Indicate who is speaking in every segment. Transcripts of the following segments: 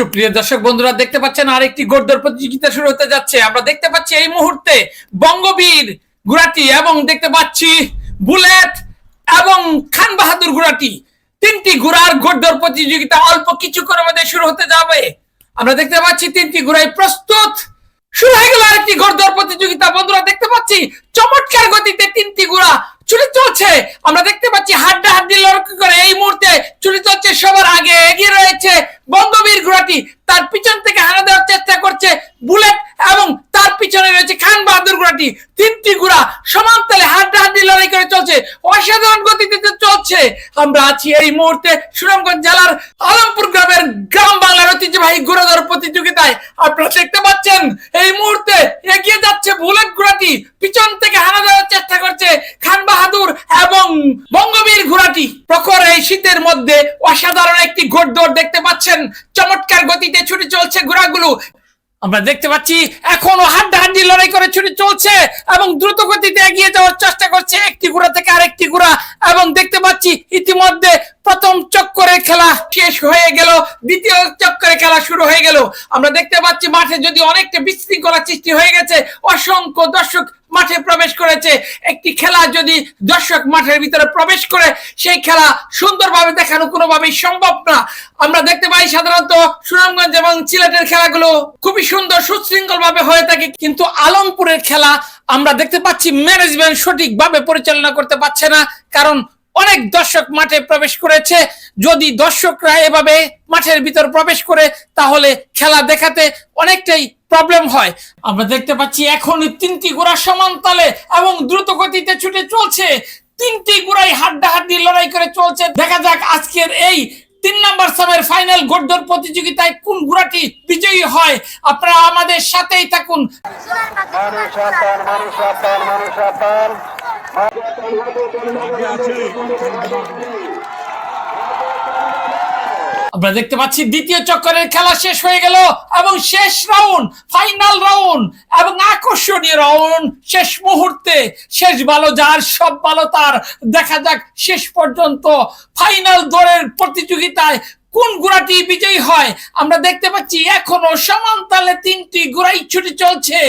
Speaker 1: সুপ্রিয় দর্শক বন্ধুরা, দেখতে পাচ্ছেন আরেকটি গোড্ডর প্রতিযোগিতা শুরু হতে যাচ্ছে। আমরা দেখতে পাচ্ছি এই মুহূর্তে বঙ্গবীর গুরাটি এবং দেখতে পাচ্ছি বুলেট এবং খান বাহাদুর গুরাটি তিনটি ঘোড়ার গোড্ডর প্রতিযোগিতা অল্প কিছু করে মধ্যে শুরু হতে যাবে। আমরা দেখতে পাচ্ছি তিনটি ঘোড়াই প্রস্তুত। শুরু হয়ে গেল আরেকটি গোড়দর প্রতিযোগিতা। পাচ্ছি চমৎকার গতিতে তিনটি ঘোড়া চুরি চলছে। আমরা দেখতে পাচ্ছি হাড্ডা হাড্ডি লড়কি করে এই মুহূর্তে চুরি চলছে, সবার আগে এগিয়ে রয়েছে বঙ্গবীর ঘোড়াটি। তার পিছন থেকে হানা দেওয়ার চেষ্টা করছে বুলেট এবং তার পিছনে রয়েছে খান বাহাদুর ঘোড়াটি। তিনটি ঘোড়া সমান তালে হাড্ডা হাড্ডি লড়াই করে চলছে। অসাধারণ গতিতে চলছে। আমরা আছি এই মুহূর্তে সুনামগঞ্জ জেলার আলমপুর গ্রামের গ্রাম বাংলার ঐতিহ্যবাহী ঘোড়াদৌড় প্রতিযোগিতায়। আপনারা দেখতে পাচ্ছেন, এই মুহূর্তে এগিয়ে যাচ্ছে বুলেট ঘোড়াটি পিছন থেকে হানা দেওয়ার চেষ্টা করছে খান বাহাদুর এবং বঙ্গবীর ঘোড়াটি। প্রখর এই শীতের মধ্যে অসাধারণ একটি ঘোড়দৌড় দেখতে পাচ্ছেন। চমৎকার গতিতে ছুটে চলছে ঘোড়াগুলো। আমরা দেখতে পাচ্ছি, এখনও হাড্ডা হাড্ডি লড়াই করে ছুটে চলছে এবং দ্রুত গতিতে এগিয়ে যাওয়ার চেষ্টা করছে একটি ঘোড়া থেকে আরেকটি ঘোড়া। এবং দেখতে পাচ্ছি, ইতিমধ্যে খেলা শেষ হয়ে গেল, দ্বিতীয় চক্করে খেলা শুরু হয়ে গেল। আমরা দেখতে পাচ্ছি মাঠে যদি অনেকটা বিশৃঙ্খলা সৃষ্টি হয়ে গেছে, অসংখ্য দর্শক মাঠে প্রবেশ করেছে। একটি খেলা যদি দর্শক মাঠের ভিতরে প্রবেশ করে, সেই খেলা সুন্দরভাবে দেখানো কোনোভাবেই সম্ভব না। আমরা দেখতে পাই সাধারণত সুনামগঞ্জ এবং সিলেটের খেলাগুলো খুবই সুন্দর সুশৃঙ্খল ভাবে হয়ে থাকে, কিন্তু আলমপুরের খেলা আমরা দেখতে পাচ্ছি ম্যানেজমেন্ট সঠিকভাবে পরিচালনা করতে পারছে না, কারণ অনেক দর্শক মাঠে প্রবেশ করেছে। যদি দর্শকরা এভাবে মাঠের ভিতর প্রবেশ করে, তাহলে খেলা দেখাতে অনেকটাই প্রবলেম হয়। আমরা দেখতে পাচ্ছি এখন তিনটি ঘোড়া সমান তালে এবং দ্রুত গতিতে ছুটে চলছে। তিনটি ঘোড়াই হাড্ডা হাড্ডি লড়াই করে চলছে। দেখা যাক আজকের এই তিন নাম্বার সামের ফাইনাল গোড্ডর প্রতিযোগিতায় কোন ঘোড়াটি বিজয়ী হয়। আপনারা আমাদের সাথেই থাকুন। আমরা দেখতে পাচ্ছি দ্বিতীয় চক্করের খেলা শেষ হয়ে গেল এবং শেষ রাউন্ড ফাইনাল রাউন্ড এবং আকর্ষণীয় রাউন্ড শেষ মুহূর্তে। শেষ ভালো যার, সব ভালো তার। দেখা যাক শেষ পর্যন্ত ফাইনাল দৌড়ের প্রতিযোগিতায় কোন ঘোড়াটি বিজয়ী হয়। আমরা দেখতে পাচ্ছি এখনও সমান তালে তিনটি ঘোড়াই ছুটি চলছে।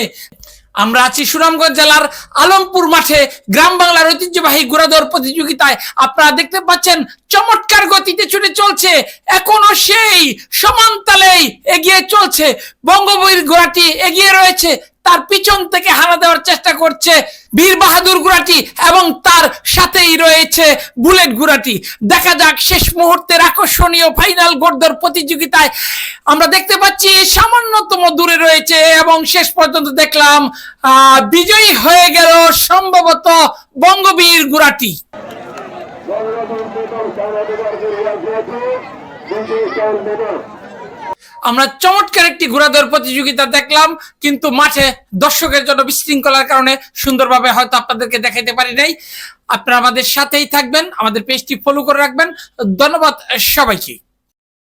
Speaker 1: আমরা আছি সুনামগঞ্জ জেলার আলমপুর মাঠে। গ্রাম বাংলার ঐতিহ্যবাহী ঘোড়াদৌড় প্রতিযোগিতায় আপনারা দেখতে পাচ্ছেন, চমৎকার গতিতে ছুটে চলছে। এখনও সেই সমান্তালেই এগিয়ে চলছে। বঙ্গবীর ঘোড়াটি এগিয়ে রয়েছে, তার পিছন থেকে হানা দেওয়ার চেষ্টা করছে বীর বাহাদুর ঘোড়াটি এবং তার সাথেই রয়েছে বুলেট ঘোড়াটি দেখা যাক শেষ মুহূর্তের আকর্ষণীয় ফাইনাল গোড়দর প্রতিযোগিতায় আমরা দেখতে পাচ্ছি সামান্যতম দূরে রয়েছে এবং শেষ পর্যন্ত দেখলাম বিজয়ী হয়ে গেল সম্ভবত বঙ্গবীর ঘোড়াটি আমরা চমৎকার একটি ঘোড়াদৌড় প্রতিযোগিতা দেখলাম, কিন্তু মাঠে দর্শকের জন্য বিশৃঙ্খলার কারণে সুন্দরভাবে হয়তো আপনাদেরকে দেখাইতে পারি নাই। আপনারা আমাদের সাথেই থাকবেন, আমাদের পেজটি ফলো করে রাখবেন। ধন্যবাদ সবাইকে।